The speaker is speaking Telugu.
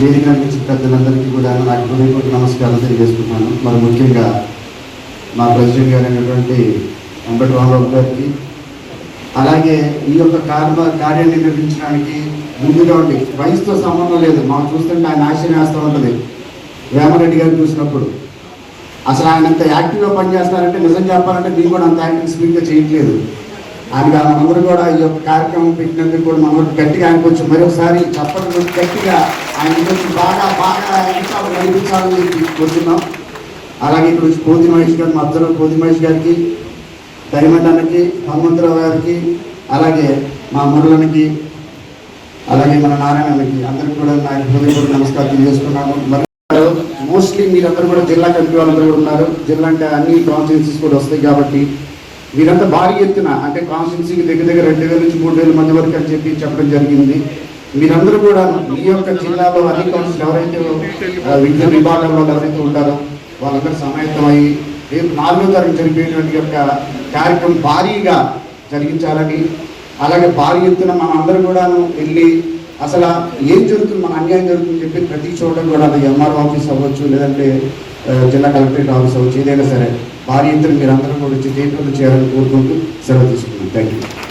వేదిక నుంచి పెద్దలందరికీ కూడా నాకు హృదయపూర్వక నమస్కారం తెలియజేస్తున్నాను. మరి ముఖ్యంగా మా ప్రెసిడెంట్ గారు అయినటువంటి వెంకట రామబాబు గారికి అలాగే ఈ యొక్క కార్య కార్యాన్ని నిర్వహించడానికి ముందుగా ఉండి వయసుతో సంబంధం లేదు. మాకు చూస్తుంటే ఆయన ఆశ్చర్యం వేస్తూ ఉంటుంది. వేమరెడ్డి గారిని చూసినప్పుడు అసలు ఆయన అంత యాక్టివ్గా పనిచేస్తారంటే నిజం చెప్పాలంటే నేను కూడా అంత యాక్టివ్ స్పీడ్గా చేయట్లేదు. ఆయన అందరూ కూడా ఈ యొక్క కార్యక్రమం పెట్టినందుకు కూడా మనం గట్టిగా ఆయన కొంచెం మరొకసారి చెప్పడం గట్టిగా ఆయన కొంచెం బాగా బాగా ఇంకా నడిపించాలని చెప్పి కోరుతున్నాం అలాగే ఇక్కడ కోతి మహేష్ గారు మా అబ్జర్వర్ కోతి మహేష్ గారికి దైమండానికి హనుమంతరావు గారికి అలాగే మా మురళనికి అలాగే మన నారాయణకి అందరికి కూడా నా హృదయపూర్వక నమస్కారం తెలియజేసుకున్నాను. మరి మోస్ట్లీ మీరందరూ కూడా జిల్లా కమిటీ వాళ్ళందరూ కూడా ఉన్నారు. జిల్లా అంటే అన్ని కాన్స్టిట్యూన్సీస్ కూడా వస్తాయి కాబట్టి వీరంతా భారీ ఎత్తున అంటే కాన్స్టిట్యూన్సీకి దగ్గర దగ్గర రెండు వేల నుంచి మూడు వేల మంది వరకు అని చెప్పి చెప్పడం జరిగింది. మీరందరూ కూడా మీ యొక్క జిల్లాలో అన్ని కౌన్సిల్ ఎవరైతే ఆ, విద్యా విభాగంలో ఎవరైతే ఉంటారో వాళ్ళందరూ సమాయత్తమై రేపు నాలుగో తారీఖు జరిపేటువంటి యొక్క కార్యక్రమం భారీగా జరిగించాలని అలాగే భారీ ఎత్తున మనం అందరూ కూడాను వెళ్ళి అసలు ఏం జరుగుతుంది? మన అన్యాయం జరుగుతుందని చెప్పి ప్రతి చోట కూడా అది ఎంఆర్ఓ ఆఫీస్ అవ్వచ్చు లేదంటే జిల్లా కలెక్టరేట్ ఆఫీస్ అవ్వచ్చు ఏదైనా సరే భారీ ఎత్తున మీరు అందరూ కూడా వచ్చి చేయాలని కోరుకుంటూ సెలవు తీసుకున్నాను థ్యాంక్ యూ